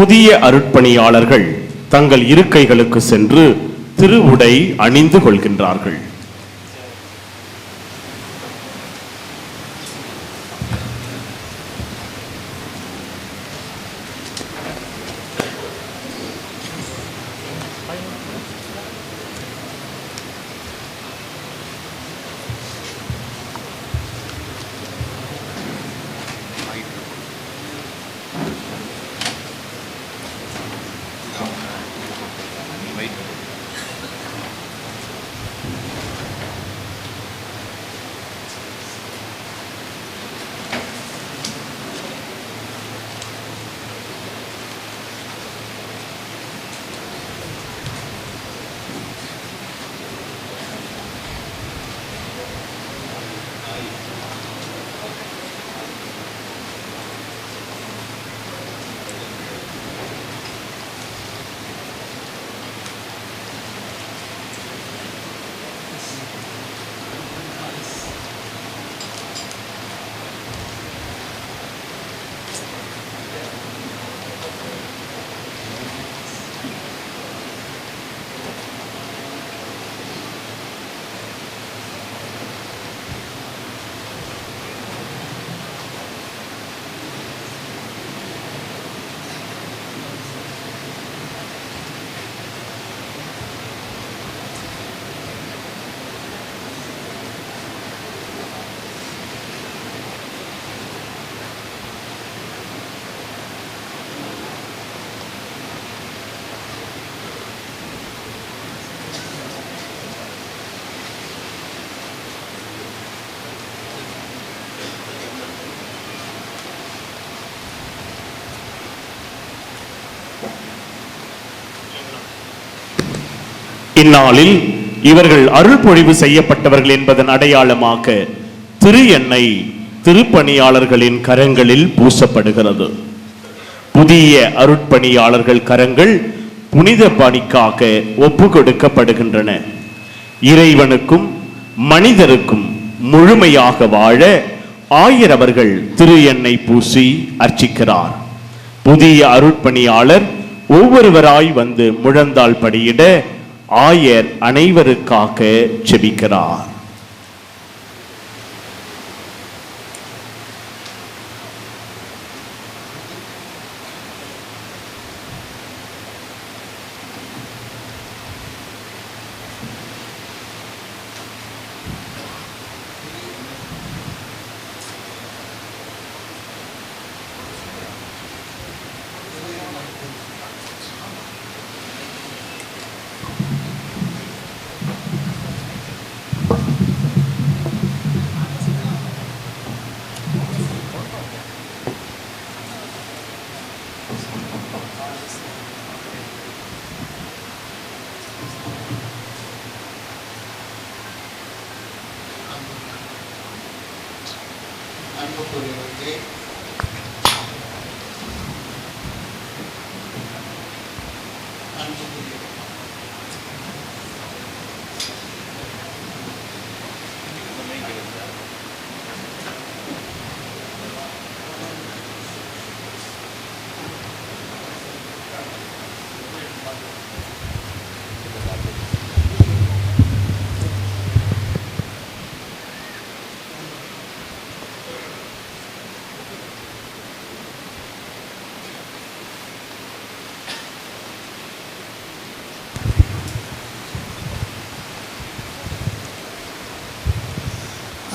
புதிய அருட்பணியாளர்கள் தங்கள் இருக்கைகளுக்கு சென்று திருவுடை அணிந்து கொள்கின்றார்கள். இந்நாளில் இவர்கள் அருள் பொழிவு செய்யப்பட்டவர்கள் என்பதன் அடையாளமாக திரு எண்ணெய் திருப்பணியாளர்களின் கரங்களில் பூசப்படுகிறது. புதிய அருட்பணியாளர்கள் கரங்கள் புனித பணிக்காக ஒப்பு கொடுக்கப்படுகின்றன இறைவனுக்கும் மனிதருக்கும் முழுமையாக வாழ ஆயிரவர்கள் திரு எண்ணெய் பூசி அர்ச்சிக்கிறார். புதிய அருட்பணியாளர் ஒவ்வொருவராய் வந்து முழந்தால் படியிட ஆயர் அனைவருக்காக செபிக்கிறார்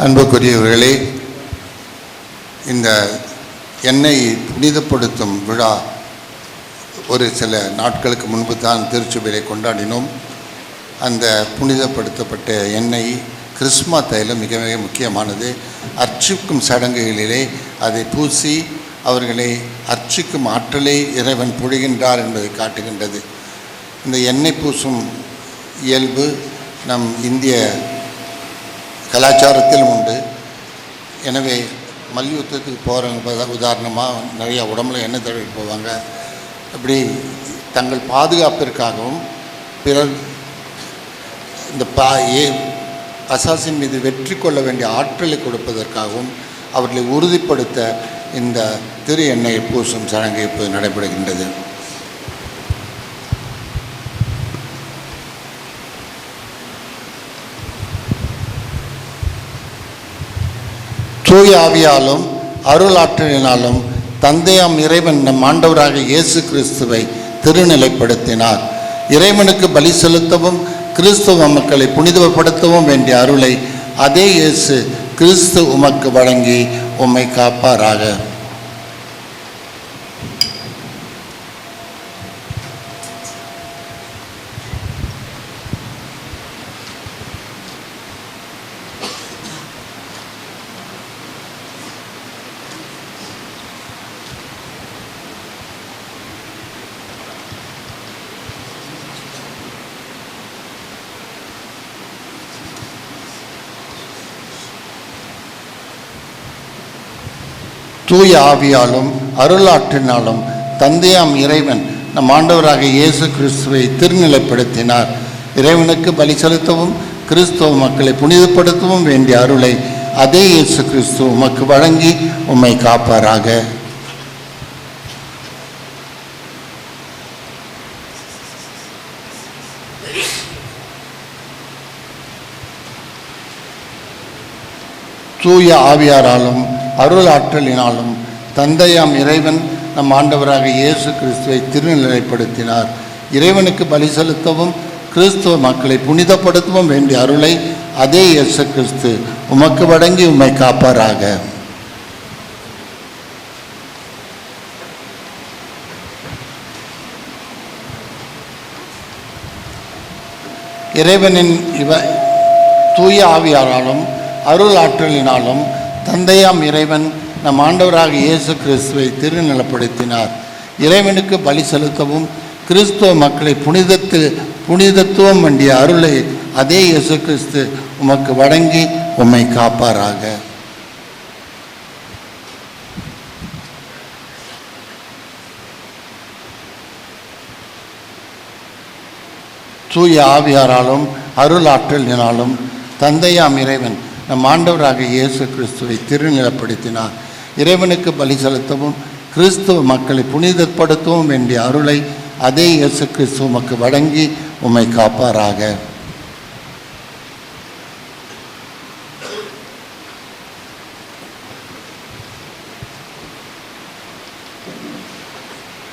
அன்புக்குரியவர்களே இந்த எண்ணெய் புனிதப்படுத்தும் விழா ஒரு சில நாட்களுக்கு முன்பு தான் திருச்சுவையிலே கொண்டாடினோம். அந்த புனிதப்படுத்தப்பட்ட எண்ணெய் கிறிஸ்மா தைலம் மிக மிக முக்கியமானது. அர்ச்சிக்கும் சடங்குகளிலே அதை பூசி அவர்களை அர்ச்சிக்கும் ஆற்றலை இறைவன் பொழிகின்றார் என்பதை காட்டுகின்றது. இந்த எண்ணெய் பூசும் இயல்பு நம் இந்திய கலாச்சாரத்திலும் உண்டு. எனவே மல்யுத்தத்துக்கு போகிறவங்க உதாரணமாக நிறையா உடம்புல எண்ணெய் தடவி போவாங்க. அப்படி தங்கள் பாதுகாப்பிற்காகவும் பிறர் இந்த பா ஏ அசாசின் மீது வெற்றி கொள்ள வேண்டிய ஆற்றலை கொடுப்பதற்காகவும் அவர்களை உறுதிப்படுத்த இந்த திரு எண்ணெய் பூசும் சடங்கு இப்போது நடைபெறுகின்றது. தூய ஆவியாலும் அருளாற்றலினாலும் தந்தையாம் இறைவன் நம் ஆண்டவராக இயேசு கிறிஸ்துவை திருநிலைப்படுத்தினார். இறைவனுக்கு பலி செலுத்தவும் கிறிஸ்துவ மக்களை புனிதப்படுத்தவும் வேண்டிய அருளை அதே இயேசு கிறிஸ்து உமக்கு வழங்கி உம்மை காப்பாராக. தூய ஆவியாலும் அருளாற்றினாலும் தந்தையாம் இறைவன் நம் ஆண்டவராக இயேசு கிறிஸ்துவை திருநிலைப்படுத்தினார். இறைவனுக்கு பலி செலுத்தவும் கிறிஸ்துவ மக்களை புனிதப்படுத்தவும் வேண்டிய அருளை அதே இயேசு கிறிஸ்து உமக்கு வழங்கி உம்மை காப்பாராக. தூய ஆவியாராலும் அருள் ஆற்றலினாலும் தந்தையாம் இறைவன் நம் ஆண்டவராக இயேசு கிறிஸ்துவை திருநிலைப்படுத்தினார். இறைவனுக்கு பலி செலுத்தவும் கிறிஸ்துவ மக்களை புனிதப்படுத்தவும் வேண்டிய அருளை அதே இயேசு கிறிஸ்து உமக்கு வழங்கி உம்மை காப்பாராக. இறைவனின் இவ தூய ஆவியாராலும் அருள் ஆற்றலினாலும் தந்தையாம் இறைவன் நம் ஆண்டவராக இயேசு கிறிஸ்துவை திருநிலப்படுத்தினார். இறைவனுக்கு பலி செலுத்தவும் கிறிஸ்துவ மக்களை புனிதத்தில் புனிதத்துவம் வேண்டிய அருளை அதே இயேசு கிறிஸ்து உமக்கு வழங்கி உம்மை காப்பாராக. தூய ஆவியாராலும் அருள் ஆற்றலினாலும் தந்தையாம் இறைவன் நம் ஆண்டவராக இயேசு கிறிஸ்துவை திருநிலப்படுத்தினார். இறைவனுக்கு பலி செலுத்தவும் கிறிஸ்துவ மக்களை புனிதப்படுத்தவும் வேண்டிய அருளை அதே இயேசு கிறிஸ்து உமக்கு வழங்கி உம்மை காப்பாராக.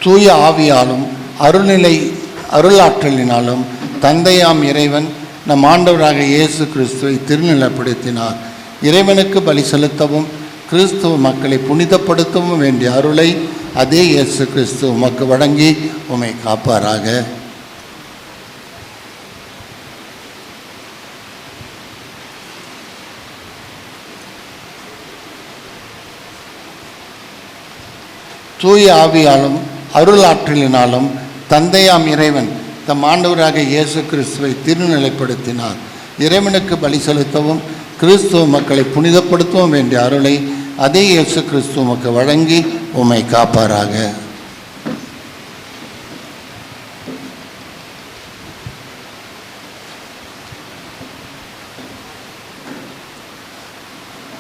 தூய ஆவியாலும் அருள்நிலை அருளாற்றலினாலும் தந்தையாம் இறைவன் நம் ஆண்டவராக இயேசு கிறிஸ்துவை திருநிலைப்படுத்தினார். இறைவனுக்கு பலி செலுத்தவும் கிறிஸ்துவ மக்களை புனிதப்படுத்தவும் வேண்டிய அருளை அதே இயேசு கிறிஸ்து உமக்கு வழங்கி உம்மை காப்பாராக. தூய ஆவியாலும் அருளாற்றலினாலும் தந்தையாம் இறைவன் தம் ஆண்டவராக இயேசு கிறிஸ்துவை திருநிலைப்படுத்தினார். இறைவனுக்கு பலி செலுத்தவும் கிறிஸ்துவ மக்களை புனிதப்படுத்தவும் வேண்டிய அருளை அதே இயேசு கிறிஸ்துவ மக்கள் வழங்கி உம்மை காப்பாராக.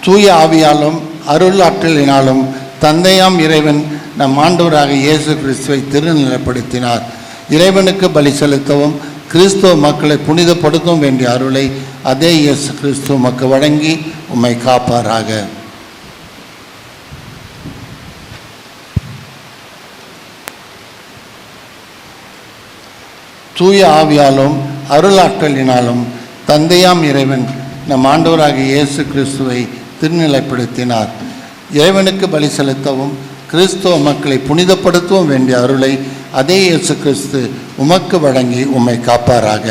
தூய ஆவியாலும் அருள் ஆற்றலினாலும் தந்தையாம் இறைவன் நம் ஆண்டவராக இயேசு கிறிஸ்துவை திருநிலைப்படுத்தினார். இறைவனுக்கு பலி செலுத்தவும் கிறிஸ்துவ மக்களை புனிதப்படுத்தவும் வேண்டிய அருளை அதே இயேசு கிறிஸ்துவ மக்கள் வழங்கி உம்மை காப்பாராக. தூய ஆவியாலும் அருளாற்றலினாலும் தந்தையாம் இறைவன் நம் ஆண்டவராக இயேசு கிறிஸ்துவை திருநிலைப்படுத்தினார். இறைவனுக்கு பலி செலுத்தவும் கிறிஸ்துவ மக்களை புனிதப்படுத்தவும் வேண்டிய அருளை அதே இயேசு கிறிஸ்து உமக்கு வழங்கி உம்மை காப்பாராக.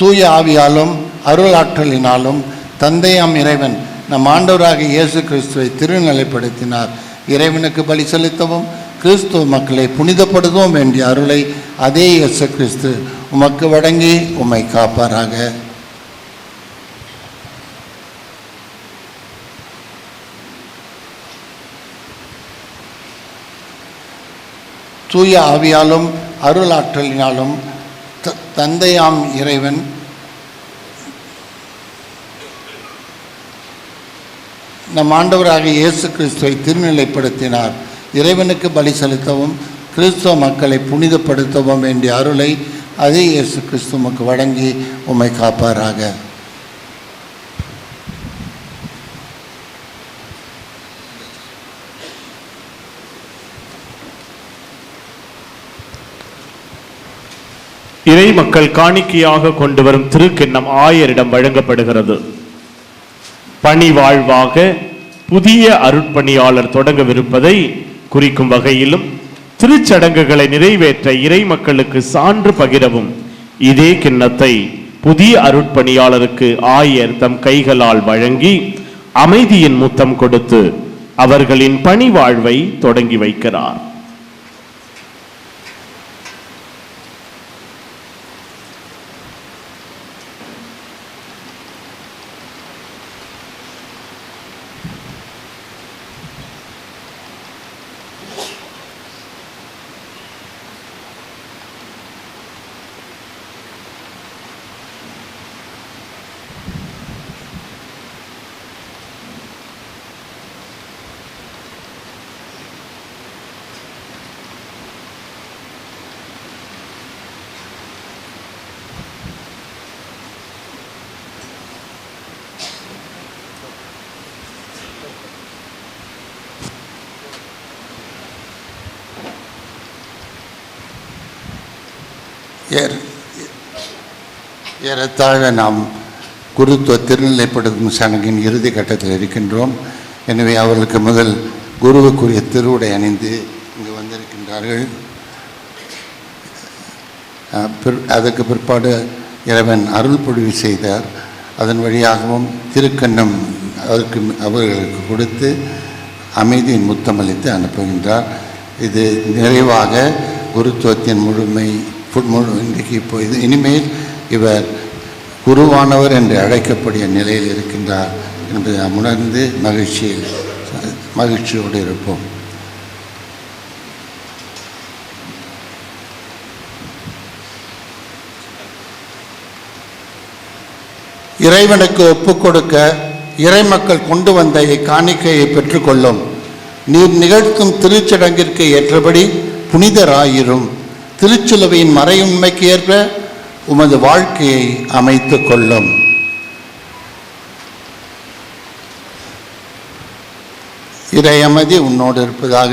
தூய ஆவியாலும் அருளாற்றலினாலும் தந்தையாம் இறைவன் நம் ஆண்டவராக இயேசு கிறிஸ்துவை திருநிலைப்படுத்தினார். இறைவனுக்கு பலி செலுத்தவும் கிறிஸ்துவ மக்களை புனிதப்படுத்தவும் வேண்டிய அருளை அதே இயேசு கிறிஸ்து உமக்கு வழங்கி உம்மை காப்பாராக. தூய ஆவியாலும் அருளாற்றலினாலும் தந்தையாம் இறைவன். நம் ஆண்டவராக இயேசு கிறிஸ்துவை திருநிலைப்படுத்தினார். இறைவனுக்கு பலி செலுத்தவும் கிறிஸ்துவ மக்களை புனிதப்படுத்தவும் வேண்டிய அருளை அதே இயேசு கிறிஸ்து உமக்கு வழங்கி உம்மை காப்பாராக. இறை மக்கள் காணிக்கையாக கொண்டு வரும் திருக்கிண்ணம் ஆயரிடம் வழங்கப்படுகிறது. பணி வாழ்வாக புதிய அருட்பணியாளர் தொடங்கவிருப்பதை குறிக்கும் வகையிலும் திருச்சடங்குகளை நிறைவேற்ற இறை மக்களுக்கு சான்று பகிரவும் இதே கிண்ணத்தை புதிய அருட்பணியாளருக்கு ஆயர் தம் கைகளால் வழங்கி அமைதியின் முத்தம் கொடுத்து அவர்களின் பணி வாழ்வை தொடங்கி வைக்கிறார். ஏற ஏறத்தாழ நாம் குருத்துவ திருநிலைப்படுத்தும் சடங்கின் இறுதி கட்டத்தில் இருக்கின்றோம். எனவே அவர்களுக்கு முதல் குருவுக்குரிய திருவுடை அணிந்து இங்கு வந்திருக்கின்றார்கள். பிற்- அதற்கு பிற்பாடு இறைவன் அருள் பொழிவு செய்தார். அதன் வழியாகவும் திருக்கண்ணம் அவருக்கு அவர்களுக்கு கொடுத்து அமைதியின் முத்தமளித்து அனுப்புகின்றார். இது நிறைவாக குருத்துவத்தின் முழுமை இன்றைக்கு இப்போ இது இனிமேல் இவர் குருவானவர் என்று அழைக்கக்கூடிய நிலையில் இருக்கின்றார் என்பதை நாம் உணர்ந்து மகிழ்ச்சியில் மகிழ்ச்சியோடு இருப்போம். இறைவனுக்கு ஒப்புக் கொடுக்க இறைமக்கள் கொண்டு வந்த இக்காணிக்கையை பெற்றுக்கொள்ளும். நீர் நிகழ்த்தும் திருச்சடங்கிற்கு ஏற்றபடி புனிதராயிரும். திருச்சுலுவையின் மறையுண்மைக்கு ஏற்ப உமது வாழ்க்கையை அமைத்து கொள்ளும். இறையமதி உன்னோடு இருப்பதாக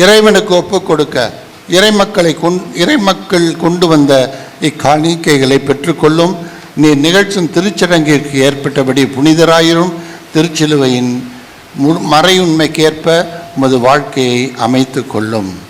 இறைவனுக்கு ஒப்பு கொடுக்க இறைமக்களை கொண் இறைமக்கள் கொண்டு வந்த இக்காணிக்கைகளை பெற்றுக்கொள்ளும். நீர் நிகழ்ச்சும் திருச்சடங்கிற்கு ஏற்பட்டபடி புனிதராயிரும். திருச்சிலுவையின் மு- மறையுண்மைக்கேற்ப உமது வாழ்க்கையை அமைத்து கொள்ளும்.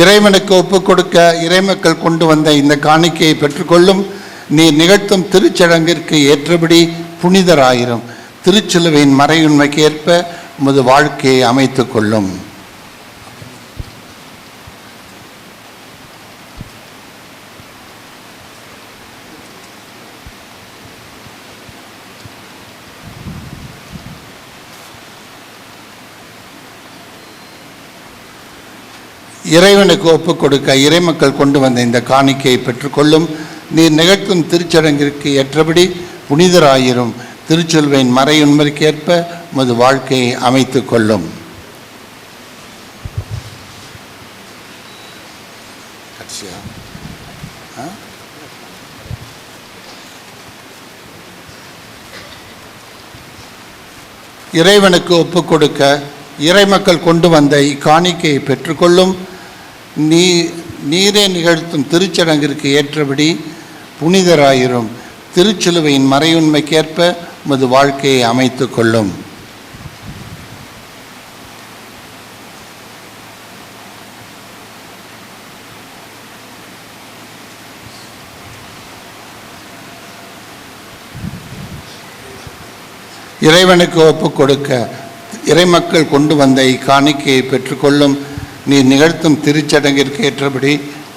இறைவனுக்கு ஒப்பு கொடுக்க இறைமக்கள் கொண்டு வந்த இந்த காணிக்கையை பெற்றுக்கொள்ளும் நீர் நிகழ்த்தும் திருச்சடங்கிற்கு ஏற்றபடி புனிதராயிரும். திருச்சிலுவையின் மறையுண்மைக்கு ஏற்ப உமது வாழ்க்கையை அமைத்துக் கொள்ளும். இறைவனுக்கு ஒப்புக் கொடுக்க இறைமக்கள் கொண்டு வந்த இந்த காணிக்கையை பெற்றுக்கொள்ளும். நீர் நிகழ்த்தும் திருச்சடங்கிற்கு ஏற்றபடி புனிதராயிரும். திருச்செல்வையின் மறையுண்மைக்கேற்ப உமது வாழ்க்கையை அமைத்துக் கொள்ளும். இறைவனுக்கு ஒப்புக் கொடுக்க இறைமக்கள் கொண்டு வந்த இக்காணிக்கையை பெற்றுக்கொள்ளும். நீ நீரே நிகழ்த்தும் திருச்சடங்கிற்கு ஏற்றபடி புனிதராயிரும். திருச்சிலுவையின் மறையுண்மைக்கேற்ப உமது வாழ்க்கையை அமைத்து கொள்ளும். இறைவனுக்கு ஒப்பு கொடுக்க இறைமக்கள் கொண்டு வந்த இக்காணிக்கையை பெற்றுக்கொள்ளும் நீ நிகழ்த்தும் திருச்சடங்கிற்கு ஏற்றபடி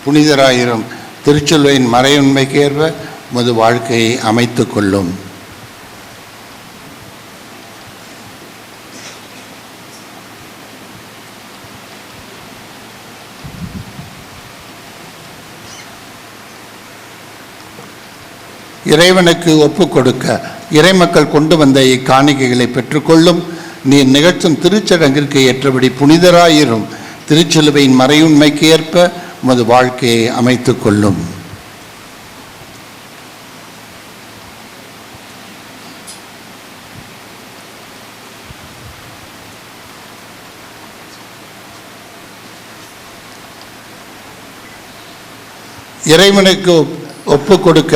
புனிதராயிரும். திருச்செல்வையின் மறையுண்மைக்கு ஏற்ப உமது வாழ்க்கையை அமைத்து கொள்ளும். இறைவனுக்கு ஒப்பு கொடுக்க இறைமக்கள் கொண்டு வந்த இக்காணிக்கைகளை பெற்றுக்கொள்ளும் நீ நிகழ்த்தும் திருச்சடங்கிற்கு ஏற்றபடி புனிதராயிரும். திருச்சிலுவையின் மறையுண்மைக்கு ஏற்ப உமது வாழ்க்கையை அமைத்துக் கொள்ளும். இறைவனுக்கு ஒப்பு கொடுக்க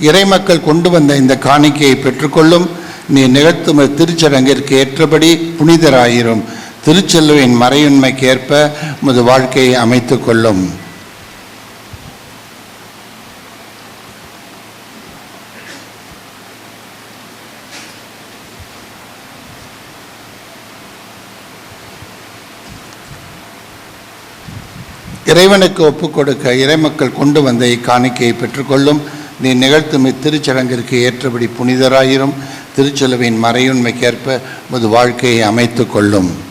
இறைமக்கள் கொண்டு வந்த இந்த காணிக்கையை பெற்றுக்கொள்ளும். நீ நிகழ்த்தும் திருச்சடங்கிற்கு ஏற்றபடி புனிதராயிரும். திருச்செல்லுவின் மறையுண்மைக்கேற்ப உமது வாழ்க்கையை அமைத்துக் கொள்ளும். இறைவனுக்கு ஒப்புக் கொடுக்க இறைமக்கள் கொண்டு வந்த இக்காணிக்கையை பெற்றுக்கொள்ளும். நீ நிகழ்த்தும் இத்திருச்சடங்கிற்கு ஏற்றபடி புனிதராயிரும். திருச்செலவின் மறையுண்மைக்கேற்ப உமது வாழ்க்கையை அமைத்துக் கொள்ளும்.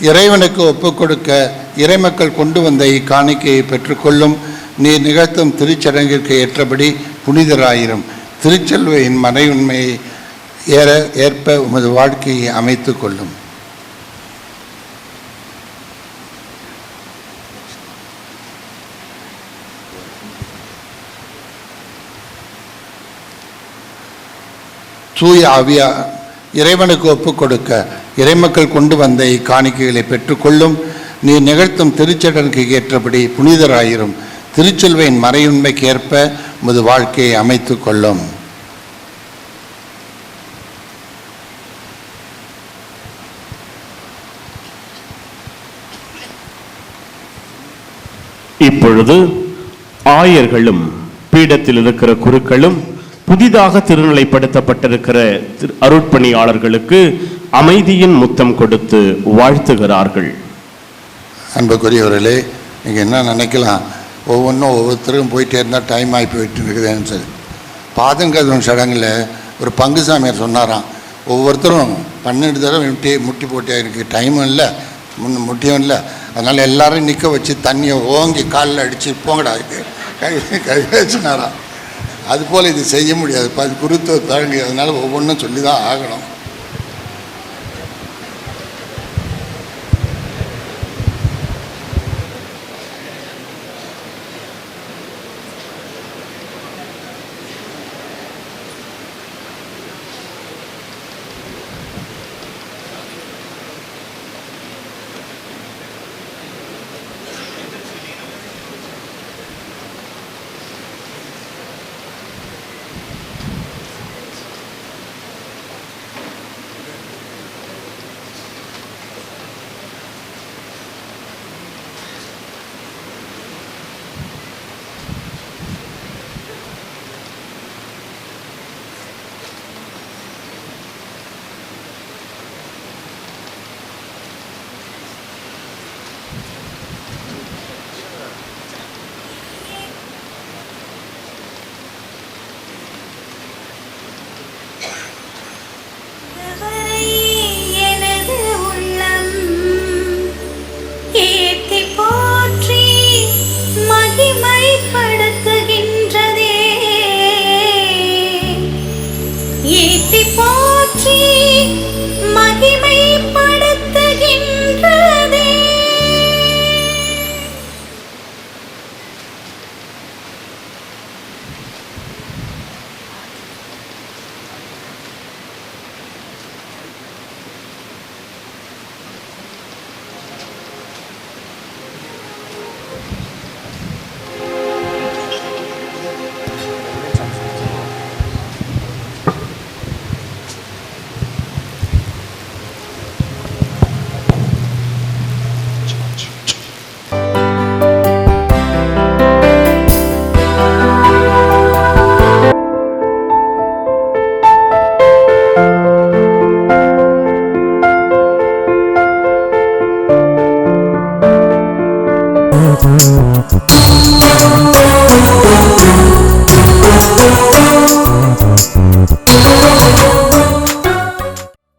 இறைவனுக்கு ஒப்புக் கொடுக்க இறைமக்கள் கொண்டு வந்த இக்காணிக்கையை பெற்றுக்கொள்ளும். நீ நிகழ்த்தும் திருச்சடங்கிற்கு ஏற்றபடி புனிதராயிரும். திருச்செல்வையின் மறையுண்மையை ஏற ஏற்ப உமது வாழ்க்கையை அமைத்து கொள்ளும். தூய ஆவியா இறைவனுக்கு ஒப்புக் கொடுக்க இறைமக்கள் கொண்டு வந்த இக்காணிக்கைகளை பெற்றுக்கொள்ளும் நீ நிகழ்த்தும் திருச்சடனுக்கு ஏற்றபடி புனிதராயிரும். திருச்செல்வையின் மறையுண்மைக்கு ஏற்ப உமது வாழ்க்கையை அமைத்து கொள்ளும். இப்பொழுது ஆயர்களும் பீடத்தில் இருக்கிற குருக்களும் புதிதாக திருநிலைப்படுத்தப்பட்டிருக்கிற திரு- அருட்பணியாளர்களுக்கு அமைதியின் முத்தம் கொடுத்து வாழ்த்துகிறார்கள். அன்புக்குரியவர்களே நீங்கள் என்ன நினைக்கலாம்? ஒவ்வொன்றும் ஒவ்வொருத்தரும் போயிட்டே இருந்தால் டைம் ஆகி போயிட்டு இருக்குதுன்னு சொல்லி. பாதங்கதவன் சடங்கில் ஒரு பங்கு சாமியார் சொன்னாராம். ஒவ்வொருத்தரும் பன்னெண்டு தடவை முட்டி முட்டி போட்டியா இருக்குது டைமும் இல்லை முன்ன முட்டியும் இல்லை. அதனால் எல்லாரும் நிற்க வச்சு தண்ணியை ஓங்கி காலில் அடித்து போங்கடா இது கை கை வச்சுனாராம். அதுபோல் இது செய்ய முடியாது அது குருத்துவ தழங்கு அதனால் ஒவ்வொன்றும் சொல்லி தான் ஆகணும்.